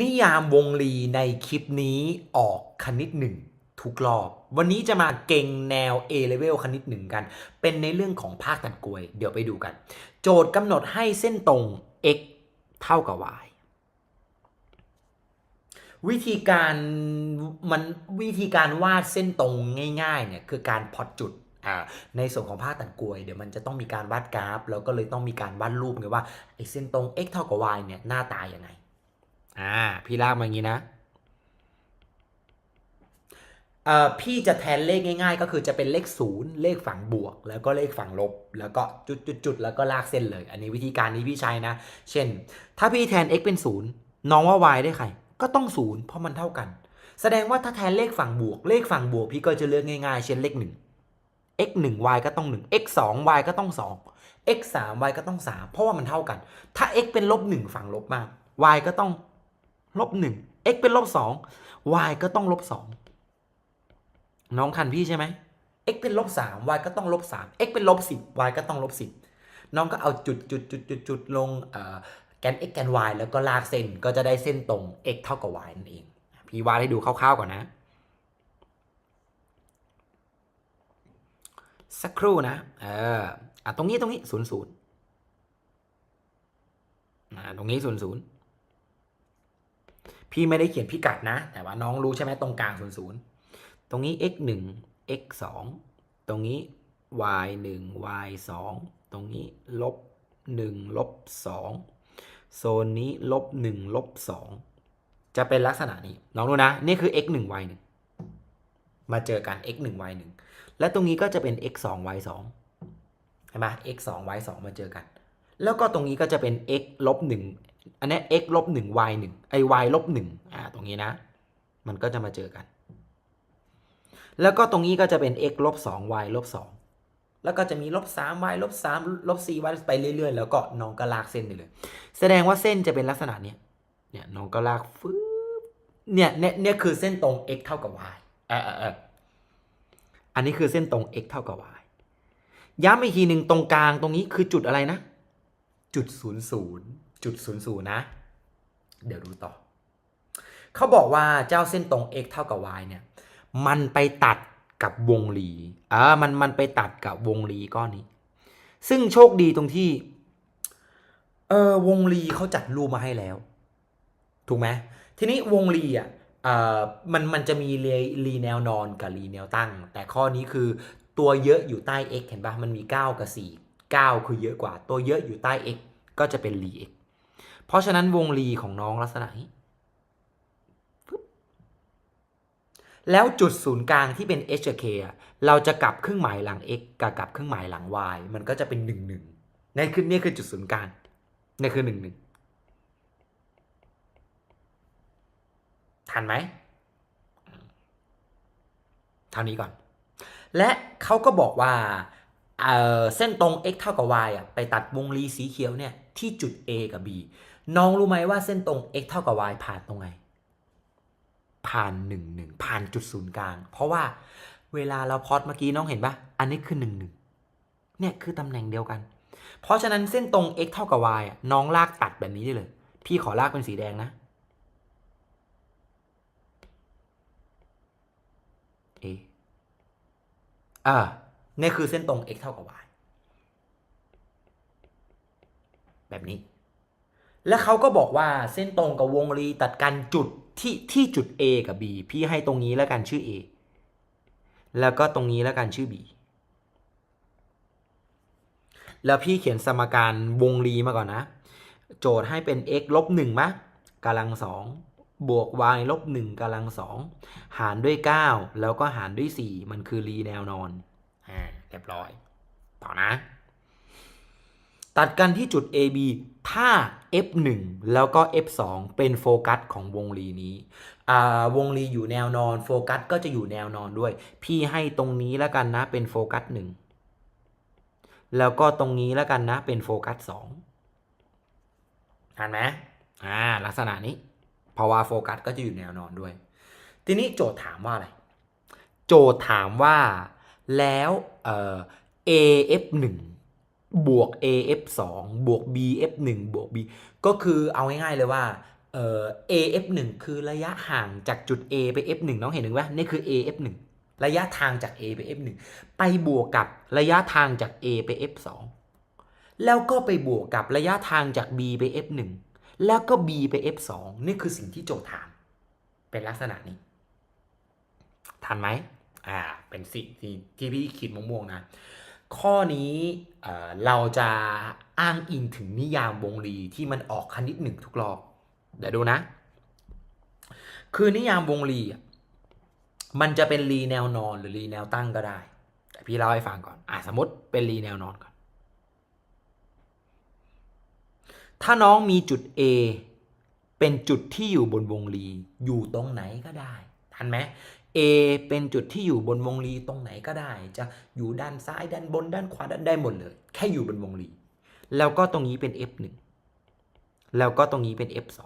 นิยามวงลีในคลิปนี้ออกคณิตหนึ่งทุกรอบ วันนี้จะมาเก่งแนว A level คณิตหนึ่งกัน เป็นในเรื่องของภาคตัดกลวย เดี๋ยวไปดูกัน โจทย์กำหนดให้เส้นตรง x เท่ากับ y วิธีการมันวิธีการวาดเส้นตรงง่ายๆเนี่ยคือการพอดจุดอ่าในส่วนของภาคตัดกลวยเดี๋ยวมันจะต้องมีการวาดกราฟ แล้วก็เลยต้องมีการวาดรูปไงว่าไอ้เส้นตรง x เท่ากับ y เนี่ยหน้าตาอย่างไง อ่า พี่ลากมาอย่างนี้นะเอ่อพี่จะแทนเลขง่าย ๆ ก็คือจะเป็นเลขศูนย์เลขฝั่งบวก แล้วก็เลขฝั่งลบ แล้วก็จุดจุดจุดแล้วก็ลากเส้นเลย อันนี้วิธีการนี้พี่ใช้นะ เช่น ถ้าพี่แทน x เป็นศูนย์น้องว่า y ได้ใคร ก็ต้องศูนย์เพราะมันเท่ากัน แสดงว่าถ้าแทนเลขฝั่งบวก เลขฝั่งบวก พี่ก็จะเลือกง่ายๆ เช่นเลขหนึ่ง x 1 y ก็ต้อง 1 x 2 y ก็ต้อง 2 x 3 y ก็ต้อง 3 เพราะว่ามันเท่ากัน ถ้า x เป็นลบ1ฝั่งลบมาก y ก็ต้อง ลบ1 x เป็นลบ2 y ก็ต้องลบ2น้องทันพี่ใช่ไหม x เป็นลบ3 y ก็ต้องลบ3 x เป็นลบ10 y ก็ต้องลบ10น้องก็เอาจุดจุดจุดจุดจุดลงแกน x แกน y แล้วก็ลากเส้นก็จะได้เส้นตรง x เท่ากับ y นั่นเอง พี่วาดให้ดูคร่าวๆก่อนนะ สักครู่นะ เอออะตรงนี้ตรงนี้ศูนย์ศูนย์อ่าตรงนี้ศูนย์ศูนย์ พี่ไม่ได้เขียนพิกัดนะ แต่ว่าน้องรู้ใช่ไหมตรงกลางศูนย์ศูนย์ตรงนี้ x หนึ่ง x สองตรงนี้ y หนึ่ง y สองตรงนี้ลบหนึ่งลบสองโซนนี้ลบหนึ่งลบสองจะเป็นลักษณะนี้ น้องดูนะ นี่คือ x หนึ่ง y หนึ่งมาเจอกัน x หนึ่ง y หนึ่งและตรงนี้ก็จะเป็น x 2 y 2ใช่ไหม x 2 y 2มาเจอกัน แล้วก็ตรงนี้ก็จะเป็น x ลบ1 อันนี้ x ลบ1 y 1ไอ y ลบ1อ่าตรงนี้นะ มันก็จะมาเจอกัน แล้วก็ตรงนี้ก็จะเป็น x ลบ2 y ลบ2แล้วก็จะมีลบ3 y ลบ3ลบ4 y ไปเรื่อยๆ แล้วก็น้องก็ลากเส้นไปเลย แสดงว่าเส้นจะเป็นลักษณะเนี้ยเนี่ยน้องก็ลากฟึ๊บเนี่ยเนี่ยเนี่ยคือเส้นตรง x เท่ากับ y เออเออเอออันนี้คือเส้นตรง x เท่ากับ y ย้ำอีกทีหนึ่งตรงกลางตรงนี้คือจุดอะไรนะ จุดศูนย์ศูนย์ จุดศูนย์ศูนย์นะ เดี๋ยวดูต่อ เขาบอกว่าเจ้าเส้นตรง x เท่ากับ y เนี่ย มันไปตัดกับวงรีอ่ามันมันไปตัดกับวงรีก้อนนี้ ซึ่งโชคดีตรงที่ เออวงรีเขาจัดรูปมาให้แล้ว ถูกไหมทีนี้วงรีอะเออมันมันจะมีรีรีแนวนอนกับรีแนวตั้ง แต่ข้อนี้คือตัวเยอะอยู่ใต้ x เห็นปะมันมี 9 กับ 4 9 คือเยอะกว่า ตัวเยอะอยู่ใต้ x ก็จะเป็นรี x เพราะฉะนั้นวงรีของน้องลักษณะนี้ แล้วจุดศูนย์กลางที่เป็น h กับ k อะเราจะกลับเครื่องหมายหลัง x กับกลับเครื่องหมายหลัง y มันก็จะเป็น 1 1นี่คือนี่คือจุดศูนย์กลางนี่คือ 1 1ทันไหมเท่านี้ก่อน และเขาก็บอกว่าเเส้นตรง x เท่ากับ y อะไปตัดวงรีสีเขียวเนี่ยที่จุด a กับ b น้องรู้ไหมว่าเส้นตรง x เท่ากับ y ผ่านตรงไหนผ่าน1 1ผ่านจุดศูนย์กลาง เพราะว่าเวลาเราพอดเมื่อกี้น้องเห็นปะอันนี้คือ 1 1เนี่ยคือตำแหน่งเดียวกัน เพราะฉะนั้นเส้นตรง x เท่ากับ y อะน้องลากตัดแบบนี้ได้เลย พี่ขอลากเป็นสีแดงนะ a อ่านี่คือเส้นตรง x เท่ากับ y แบบนี้ แล้วเขาก็บอกว่าเส้นตรงกับวงรีตัดกันจุดที่ที่จุด a กับ b พี่ให้ตรงนี้แล้วกันชื่อ a แล้วก็ตรงนี้แล้วกันชื่อ b แล้วพี่เขียนสมการวงรีมาก่อนนะ โจทย์ให้เป็น x ลบหนึ่งมะกำลังสองบวก y ลบหนึ่งกำลังสองหารด้วย 9 แล้วก็หารด้วย 4 มันคือรีแนวนอนอ่าเรียบร้อย ต่อนะ ตัดกันที่จุด AB ถ้า F1 แล้วก็ F2 เป็นโฟกัสของวงรีนี้วงรีอยู่แนวนอนโฟกัสก็จะอยู่แนวนอนด้วย พี่ให้ตรงนี้แล้วกันนะเป็นโฟกัสหนึ่งแล้วก็ตรงนี้แล้วกันนะเป็นโฟกัสสองเห็นไหมอ่าลักษณะนี้เพราะว่าโฟกัสก็จะอยู่แนวนอนด้วย ทีนี้โจทย์ถามว่าอะไร โจทย์ถามว่าแล้วเอ่อ AF 1 บวก AF 2 บวก BF 1 บวก B ก็คือเอาง่ายๆเลยว่าเอ่อ AF1 คือระยะห่างจากจุด A ไป F1 น้องเห็นหรือว่านี่คือ AF1 ระยะทางจาก A ไป F1 ไปบวกกับระยะทางจาก A ไป F2 แล้วก็ไปบวกกับระยะทางจาก B ไป F1 แล้วก็ B ไป F2 นี่คือสิ่งที่โจทย์ถาม เป็นลักษณะนี้ ทันไหมอ่า เป็นสิ่งที่ที่พี่ขีดม่วงๆนะ ข้อนี้เราจะอ้างอิงถึงนิยามวงรีที่มันออกคณิตหนึ่งทุกรอบเดี๋ยวดูนะ คือนิยามวงรีอะมันจะเป็นรีแนวนอนหรือรีแนวตั้งก็ได้ แต่พี่เล่าให้ฟังก่อนอะสมมติเป็นรีแนวนอนก่อน ถ้าน้องมีจุด A เป็นจุดที่อยู่บนวงรีอยู่ตรงไหนก็ได้ ทันไหม A เป็นจุดที่อยู่บนวงรีตรงไหนก็ได้ จะอยู่ด้านซ้ายด้านบนด้านขวาด้านได้หมดเลย แค่อยู่บนวงรี แล้วก็ตรงนี้เป็น F1 แล้วก็ตรงนี้เป็น F2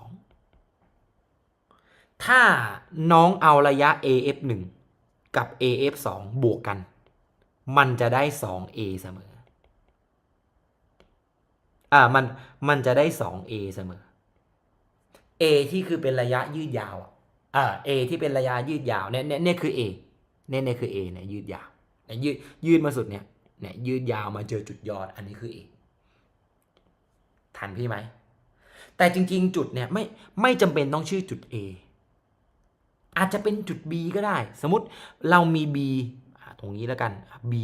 ถ้าน้องเอาระยะ AF1 กับ AF2 บวกกัน มันจะได้ 2A เสมอ อ่ามันมันจะได้ 2A เสมอ A ที่คือเป็นระยะยืดยาวอะ อ่า A ที่เป็นระยะยืดยาวเนี่ยเนี่ยเนี่ยคือ A เนี่ยเนี่ยคือ A เนี่ยยืดยาวเนี่ยยืดยืดมาสุดเนี่ยเนี่ยยืดยาวมาเจอจุดยอด อันนี้คือ A ทันพี่ไหม แต่จริง ๆ จุดเนี่ยไม่ไม่จำเป็นต้องชื่อจุด A อาจจะเป็นจุด B ก็ได้ สมมติเรามี B ตรงนี้แล้วกัน B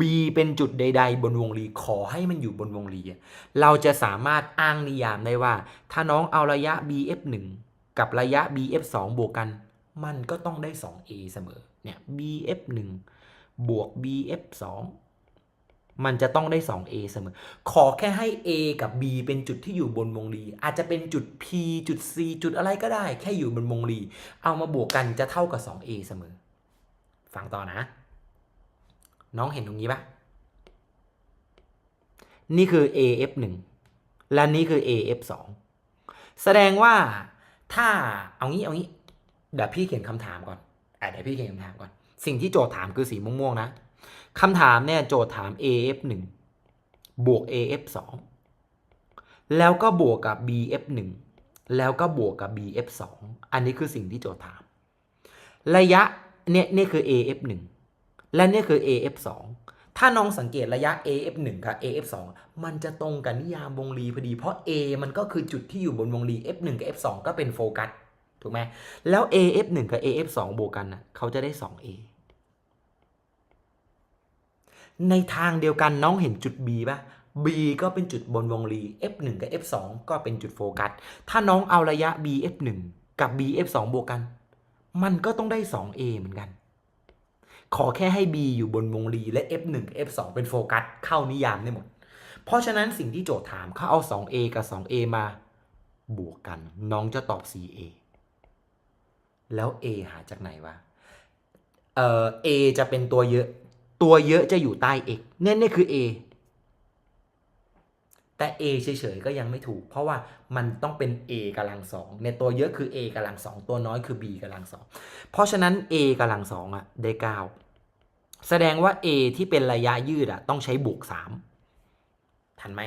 B เป็นจุดใด ๆ บนวงรีขอให้มันอยู่บนวงรีเราจะสามารถอ้างนิยามได้ว่า ถ้าน้องเอาระยะ BF1 กับระยะ BF2 บวกกัน มันก็ต้องได้ 2A เสมอ เนี่ย BF1 บวก BF2 มันจะต้องได้ 2A เสมอ ขอแค่ให้ A กับ B เป็นจุดที่อยู่บนวงรี อาจจะเป็นจุด P จุด C จุดอะไรก็ได้ แค่อยู่บนวงรี เอามาบวกกันจะเท่ากับ 2A เสมอ ฟังต่อนะ น้องเห็นตรงนี้ปะนี่คือ AF1 และนี่คือ AF2 แสดงว่า ถ้าเอางี้เอางี้เดี๋ยวพี่เขียนคำถามก่อนอะเดี๋ยวพี่เขียนคำถามก่อน สิ่งที่โจทย์ถามคือสีม่วงๆนะคำถามเนี่ยโจทย์ถาม AF1 บวก AF2 แล้วก็บวกกับ BF1 แล้วก็บวกกับ BF2 อันนี้คือสิ่งที่โจทย์ถาม ระยะเนี่ยนี่คือ AF1 และนี่คือ AF2 ถ้าน้องสังเกตระยะ AF1 กับ AF2 มันจะตรงกับนิยามวงรีพอดี เพราะ A มันก็คือจุดที่อยู่บนวงรี F1 กับ F2 ก็เป็นโฟกัส ถูกไหม แล้ว AF1 กับ AF2 บวกกันนะเขาจะได้ 2A ในทางเดียวกันน้องเห็นจุด B ปะ B ก็เป็นจุดบนวงรี F1 กับ F2 ก็เป็นจุดโฟกัส ถ้าน้องเอาระยะ BF1 กับ BF2 บวกกัน มันก็ต้องได้ 2A เหมือนกัน ขอแค่ให้ B อยู่บนวงรีและ F1 F2 เป็นโฟกัสเข้านิยามได้หมด เพราะฉะนั้นสิ่งที่โจทย์ถามเขาเอา 2A กับ 2A มาบวกกัน น้องจะตอบ 4A แล้ว A หาจากไหนวะ เอ่อ A จะเป็นตัวเยอะ ตัวเยอะจะอยู่ใต้ x เนี่นนี่คือ A แต่ A เฉยๆก็ยังไม่ถูก เพราะว่ามันต้องเป็น A กำลังสองเนี่ยตัวเยอะคือ A กำลังสองตัวน้อยคือ B กำลังสองเพราะฉะนั้น A กำลังสองอะได้เก้าแสดงว่า A ที่เป็นระยะยืดอะต้องใช้บวกสามทันไหม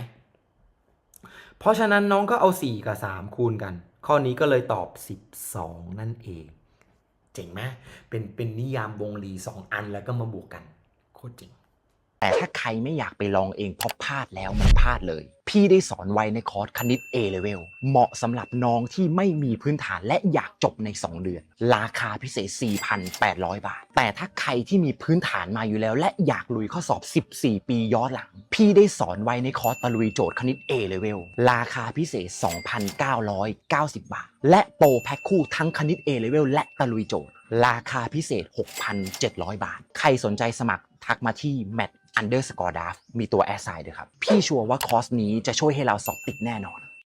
เพราะฉะนั้นน้องก็เอา 4 กับ 3 คูณกัน ข้อนี้ก็เลยตอบ 12 นั่นเอง เจ๋งไหมเป็นเป็นนิยามวงรี 2 อันแล้วก็มาบวกกัน โคตรเจ๋ง แต่ถ้าใครไม่อยากไปลองเองเพราะพลาดแล้วมันพลาดเลย พี่ได้สอนไว้ในคอร์สคณิต A level เหมาะสำหรับน้องที่ไม่มีพื้นฐานและอยากจบใน 2 เดือน ราคาพิเศษ 4,800 บาท แต่ถ้าใครที่มีพื้นฐานมาอยู่แล้ว และอยากลุยข้อสอบ 14 ปีย้อนหลัง พี่ได้สอนไว้ในคอร์สตะลุยโจทย์คณิต A level ราคาพิเศษ 2,990 บาท และโปรแพ็คคู่ทั้งคณิต A level และตะลุยโจทย์ ราคาพิเศษ 6,700 บาท ใครสนใจสมัคร ทักมาที่ mat underscore d a f มีตัว assign ด้วยครับ พี่ชัวร์ว่าคอร์สนี้จะช่วยให้เราสอบติดแน่นอน